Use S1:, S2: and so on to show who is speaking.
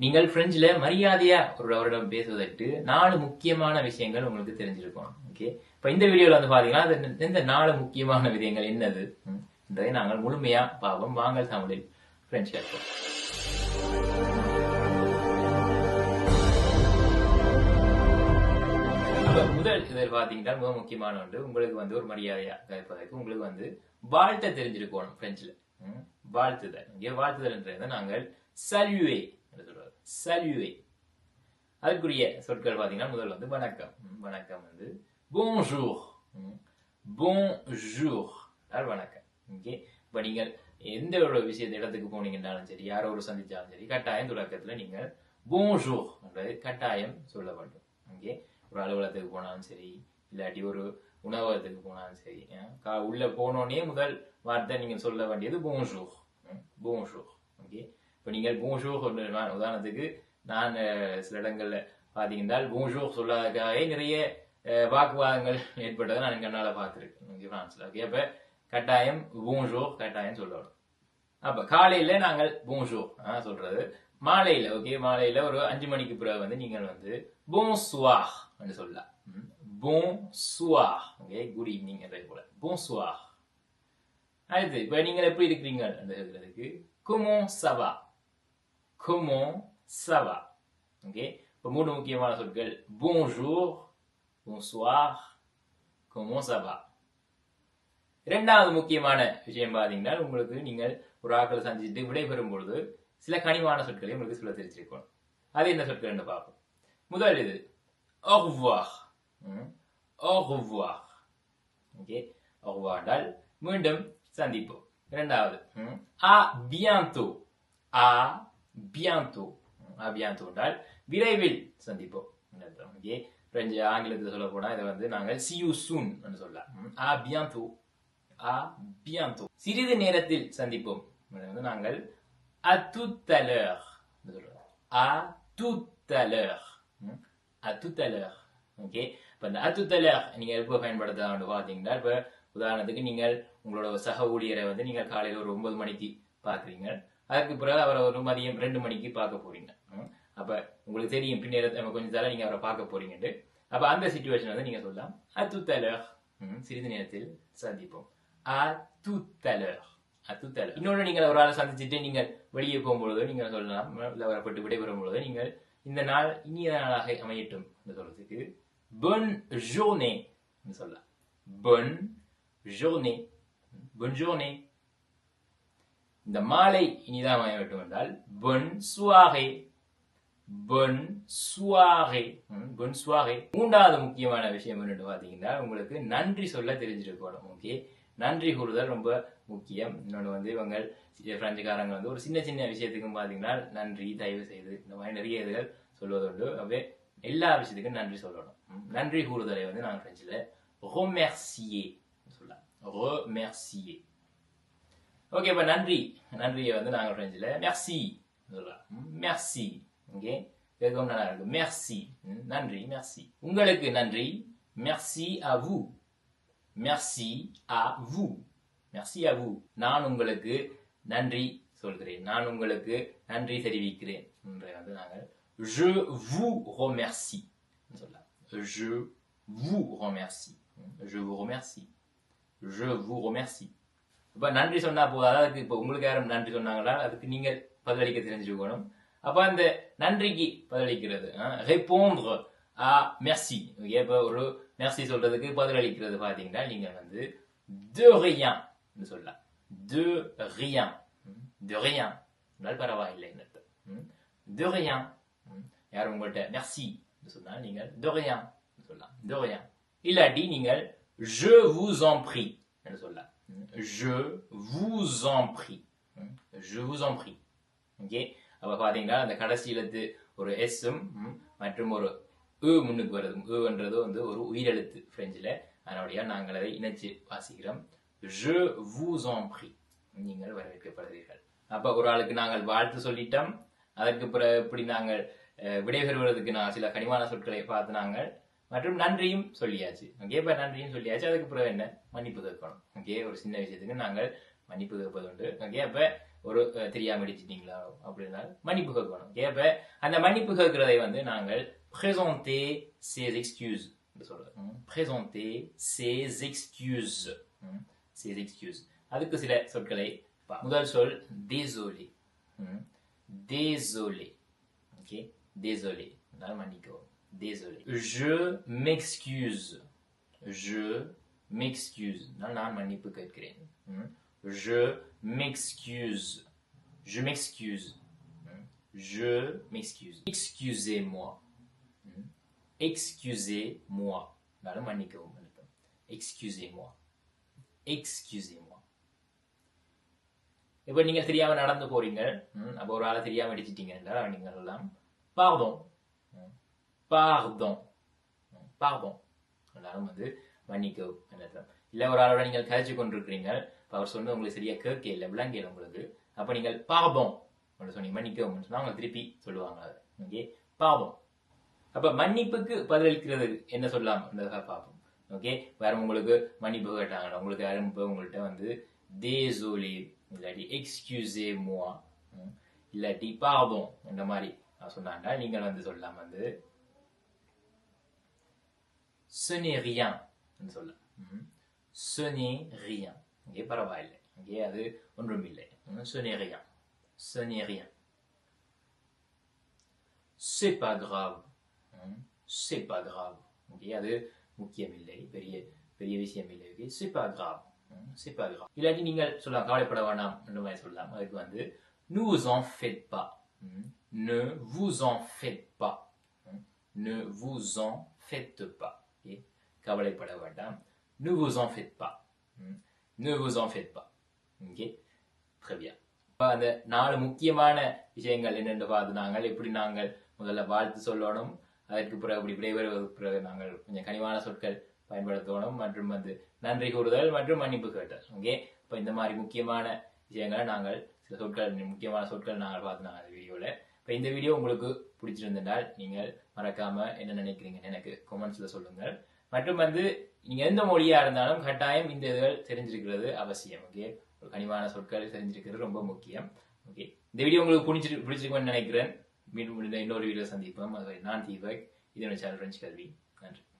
S1: நீங்கள் பிரெஞ்சில் மரியாதையா ஒரு அவரிடம் பேசுவதற்கு நாலு முக்கியமான விஷயங்கள் உங்களுக்கு தெரிஞ்சிருக்கும் ஓகே இப்போ இந்த வீடியோல வந்து பாத்தீங்கன்னா இந்த நாலு முக்கியமான விதயங்கள் என்னது? ம், என்பதை நாங்கள் முழுமையா பாவம் வாங்கல் தமிழில் பிரெஞ்சு கற்போம் முதல் இதில் பாத்தீங்கன்னா மிக முக்கியமான ஒன்று உங்களுக்கு வந்து ஒரு மரியாதையா கேட்பதற்கு உங்களுக்கு வந்து வாழ்த்த தெரிஞ்சிருக்கணும் பிரெஞ்சில் ம், வாழ்த்துதல். இங்கே வாழ்த்துதல்ன்றது நாங்கள் சல்யூவே சல்யூவே அதுக்குரிய சொற்கள் பார்த்தீங்கன்னா முதல் வந்து வணக்கம். வணக்கம் வந்து bonjour. ம், bonjour. அதாவது வணக்கம். ஓகே? இப்போ நீங்கள் எந்த ஒரு விஷயத்த இடத்துக்கு போனீங்கன்னாலும் சரி யாரோ ஒரு சந்திச்சாலும் சரி கட்டாயம் தொடக்கத்தில் நீங்கள் bonjour என்றது கட்டாயம் சொல்ல வேண்டும். ஓகே? ஒரு அலுவலகத்துக்கு போனாலும் சரி இல்லாட்டி ஒரு உணவகத்துக்கு போனாலும் சரி கா- உள்ளே போனோடனே முதல் வார்த்தை நீங்கள் சொல்ல வேண்டியது bonjour. ம், bonjour. இப்போ நீங்கள் பூஞ்சூர் ஒன்று உதாரணத்துக்கு நான் சில இடங்கள்ல பார்த்தீங்கன்னா பூஞ்சூர் சொல்லாததுக்காகவே நிறைய அஹ், வாக்குவாதங்கள் ஏற்பட்டதை நான் கண்ணால பார்த்துருக்கேன். ஓகே ஓகே அப்ப கட்டாயம் பூஞ்சூர் கட்டாயம் சொல்லணும். அப்ப காலையில நாங்கள் பூஞ்சூர் சொல்கிறது சொல்றது. மாலையில ஓகே மாலையில ஒரு அஞ்சு மணிக்கு பிறகு வந்து நீங்கள் வந்து bonsoir என்று சொல்லலாம். ம், bonsoir ஓகே குட் ஈவினிங் என்ற போல. Bonsoir. அடுத்து இப்ப நீங்கள் எப்படி இருக்கிறீங்க அந்த இதுக்கு குமோ சவா comment ça va? ஓகே மூணு முக்கியமான சொற்கள் bonjour bonsoir comment ça va? இரண்டாவது முக்கியமான விஷயம் பாத்தீங்கன்னா உங்களுக்கு நீங்கள் ஒரு ஆக்களை சந்திச்சுட்டு விடைபெறும் பொழுது சில கனிவான சொற்களை உங்களுக்கு சொல்ல தெரிஞ்சிருக்கணும் அது என்ன சொற்கள் பார்ப்போம். முதல் இது au revoir. ஓகே au மீண்டும் சந்திப்போம். இரண்டாவது ஆ à bientôt. பியாந்தோ அபியாந்தோ என்றால் விரைவில் சந்திப்போம். ஓகே பிரெஞ்சு ஆங்கிலத்தில் சொல்ல போனா இதை வந்து நாங்கள் see you soon சொல்லலாம். ம், à bientôt à சிறிது நேரத்தில் சந்திப்போம். வந்து நாங்கள் à tout à l'heure சொல்றோம் à tout à l'heure. ஓகே இப்போ இந்த à tout à எப்போ பயன்படுத்தலாம் பார்த்தீங்கன்னா இப்போ உதாரணத்துக்கு நீங்கள் உங்களோட சக ஊழியரை வந்து நீங்கள் காலையில் ஒரு ஒன்பது மணிக்கு பார்க்குறீங்க. அதுக்கு பிறகு அவரை ஒரு மதியம் ரெண்டு மணிக்கு பார்க்க போறீங்க. அப்ப உங்களுக்கு தெரியும். பின்னேற கொஞ்சம் தர நீங்க அவரை பார்க்க போறீங்கன்ட்டு. அப்ப அந்த சுச்சுவேஷன் வந்து நீங்க சொல்லலாம். à tout ம், சிறிது நேரத்தில் சந்திப்போம். à tout à l'heure இன்னொன்று நீங்கள் ஒரு ஆளை சந்திச்சுட்டு நீங்கள் வெளியே போகும்பொழுது நீங்கள் சொல்லலாம். இல்லை வரப்பட்டு விடைபெறும் பொழுதோ நீங்கள் இந்த நாள் இனிய நாளாக அமையட்டும் என்று சொல்றதுக்கு bonne ஜோனே சொல்லலாம். bonne ஜோனே bonne ஜோனே இந்த மாலை இனிதான் அமையட்டும் என்றால் பொன் சுவாகை பொன் சுவாகை பொன் சுவாகை. மூன்றாவது முக்கியமான விஷயம் என்னென்று பார்த்தீங்கன்னா உங்களுக்கு நன்றி சொல்ல தெரிஞ்சிருக்கணும் ஓகே நன்றி கூறுதல் ரொம்ப முக்கியம். இன்னொன்று வந்து இவங்க பிரெஞ்சுக்காரங்க வந்து ஒரு சின்ன சின்ன விஷயத்துக்கும் பார்த்தீங்கன்னா நன்றி தயவு செய்து இந்த மாதிரி நிறைய இதுகள் சொல்வதுண்டு. அப்படியே எல்லா விஷயத்துக்கும் நன்றி சொல்லணும் நன்றி கூறுதலை வந்து நான் பிரெஞ்சில் remercier சொல்லலாம். Remercier ஓகே இப்ப நன்றி. நன்றியை வந்து நாங்க பிரெஞ்சில் மெர்சி சொல்லலாம் மெர்சி ஓகே கேட்கவும் நல்லா இருக்கு. மெர்சி நன்றி. மெர்சி உங்களுக்கு நன்றி. மெர்சி à vous. மெர்சி à vous. மெர்சி à vous. நான் உங்களுக்கு நன்றி சொல்கிறேன். நான் உங்களுக்கு நன்றி தெரிவிக்கிறேன். என்பதை வந்து நாங்கள் je vous remercie சொல்லலாம். Je vous remercie. je vous remercie. Je vous remercie. இப்ப நன்றி சொன்னா போதும் அதாவது இப்ப உங்களுக்கு யாரும் நன்றி சொன்னாங்களா? அதுக்கு நீங்க பதிலளிக்க தெரிஞ்சுக்கணும். அப்ப அந்த நன்றிக்கு பதிலளிக்கிறது répondre à merci. Okay, இப்ப ஒரு மெர்சி சொல்றதுக்கு பதிலளிக்கிறது பாத்தீங்கன்னா நீங்க வந்து de rien சொல்லலாம். de rien. de rien. என்றால் பரவாயில்லை அர்த்தம் ம், de rien. யாரும் உங்கள்கிட்ட மெர்சி சொன்னால் நீங்கள் நீங்க de rien சொல்லலாம். de rien. இல்லாட்டி நீங்கள் je vous en prie என்று சொல்லலாம். Je vous en prie. Je vous en prie. Okay அப்ப பாத்தீங்கன்னா அந்த கடைசி எழுத்து ஒரு எஸ்ஸும் மற்றும் ஒரு ஏ முன்னுக்கு வருது ஏன்றது வந்து ஒரு உயிரெழுத்து பிரெஞ்சில் அதனுடைய நாங்கள் அதை இணைச்சு வாசிக்கிறோம் je vous en prie. நீங்கள் வரவேற்கப்படுகிறீர்கள் அப்ப ஒரு ஆளுக்கு நாங்கள் வாழ்த்து சொல்லிட்டோம் அதற்கு பிறகு இப்படி நாங்கள் விடைபெறுவதற்கு நான் சில கனிவான சொற்களை பார்த்து நாங்கள் மற்றும் நன்றியும் சொல்லியாச்சு. ஓகே இப்போ நன்றியும் சொல்லியாச்சு. அதுக்கு பிறகு என்ன? மன்னிப்பு கேட்கணும். ஓகே ஒரு சின்ன விஷயத்துக்கு நாங்கள் மன்னிப்பு கேட்பது உண்டு ஓகே அப்போ ஒரு தெரியாமல் தெரியாம அடிச்சிட்டீங்களா அப்படின்னா மன்னிப்பு கேட்கணும். ஓகே அப்போ அந்த மன்னிப்பு கேட்கிறதை வந்து நாங்கள் ப்ரெசோந்தே சேஸ் எக்ஸ்கியூஸ் என்று சொல்றோம் présenter சேஸ் excuses. ம், ses அதுக்கு சில சொற்களை முதல் சொல் தேசோலி ம், ஓகே? தேசோலி désolé மன்னிக்கவும். Désolé je m'excuse je m'excuse நான் நான் மன்னிப்பு கேட்கிறேன் ம், je m'excuse je m'excuse ம், je m'excuse excusez-moi ம், excusez-moi நான் மன்னிக்கவும் அர்த்தம் excusez-moi excusez-moi இப்போ நீங்க தெரியாம நடந்து போறீங்க ம், அப்போ ஒரு ஆளை தெரியாம அடிச்சிட்டீங்கன்னா நீங்க எல்லாம் pardon ம், pardon. ம், pardon. எல்லாரும் வந்து மன்னிக்கவும் என்ன இல்ல ஒரு ஆளோட நீங்கள் கழிச்சு கொண்டிருக்கிறீங்க இப்ப அவர் சொன்னது உங்களுக்கு சரியா கேட்க இல்லை விளங்கல உங்களுக்கு. அப்ப நீங்கள் பாபம் அப்படின்னு சொன்னீங்க. மன்னிக்கவும் சொன்னா அவங்க திருப்பி சொல்லுவாங்க. ஓகே? பாபம் அப்ப மன்னிப்புக்கு பதிலளிக்கிறது என்ன சொல்லலாம்? பார்ப்போம். ஓகே? வேற உங்களுக்கு மன்னிப்பு கேட்டாங்க உங்களுக்கு யாரும் இப்போ உங்கள்கிட்ட வந்து தேசோலி இல்லாட்டி எக்ஸ்கியூசே மூவா இல்லாட்டி பாபம் இந்த மாதிரி சொன்னாண்டா நீங்கள் வந்து சொல்லலாம் வந்து ce n'est rien ன்னு சொல்லலாம் ம். ce n'est rien ஓகே பரவாயில்லை ஓகே அது ஒன்றும் இல்லை ம், ce n'est rien ce n'est rien c'est pas grave ம், c'est pas grave ஓகே அது முக்கியமில்லை பெரிய பெரிய விஷயம் இல்லை ஓகே c'est pas grave ம், c'est pas grave இல்லாட்டி நீங்கள் சொல்லலாம் கவலைப்பட வேண்டாம் இந்த மாதிரி சொல்லலாம் அதுக்கு வந்து ne vous en faites pas ம், ne vous en faites pas ம், ne vous en faites pas okay கவலைப்பட வேண்டாம் ne vous en faites pas. ம், ne vous en faites pas. Okay très bien. அந்த நாலு முக்கியமான விஷயங்கள் என்னென்று பார்த்து நாங்கள் எப்படி நாங்கள் முதல்ல வாழ்த்து சொல்லணும் அதற்கு பிறகு அப்படி விடைபெறுவதற்கு பிறகு நாங்கள் கொஞ்சம் கனிவான சொற்கள் பயன்படுத்தணும் மற்றும் வந்து நன்றி கூறுதல் மற்றும் மன்னிப்பு கேட்டல். ஓகே இப்போ இந்த மாதிரி முக்கியமான விஷயங்களை நாங்கள் சில சொற்கள் முக்கியமான சொற்கள் நாங்கள் பார்த்து நாங்கள் வீடியோவில் இப்போ இந்த வீடியோ உங்களுக்கு பிடிச்சிருந்தால் நீங்கள் மறக்காம என்ன நினைக்கிறீங்கன்னு எனக்கு கொமெண்ட்ஸில் சொல்லுங்கள். மற்றும் வந்து நீங்கள் எந்த மொழியாக இருந்தாலும் கட்டாயம் இந்த இதுகள் தெரிஞ்சிருக்கிறது அவசியம் ஓகே ஒரு கனிவான சொற்கள் தெரிஞ்சிருக்கிறது ரொம்ப முக்கியம் ஓகே இந்த வீடியோ உங்களுக்கு பிடிச்சிரு பிடிச்சிருக்கும்னு நினைக்கிறேன். மீண்டும் இன்னொரு வீடியோ சந்திப்போம். அதுவரை நான் தீபக். இதோட சேனல் ஃப்ரெண்ட்ஸ் கல்வி நன்றி.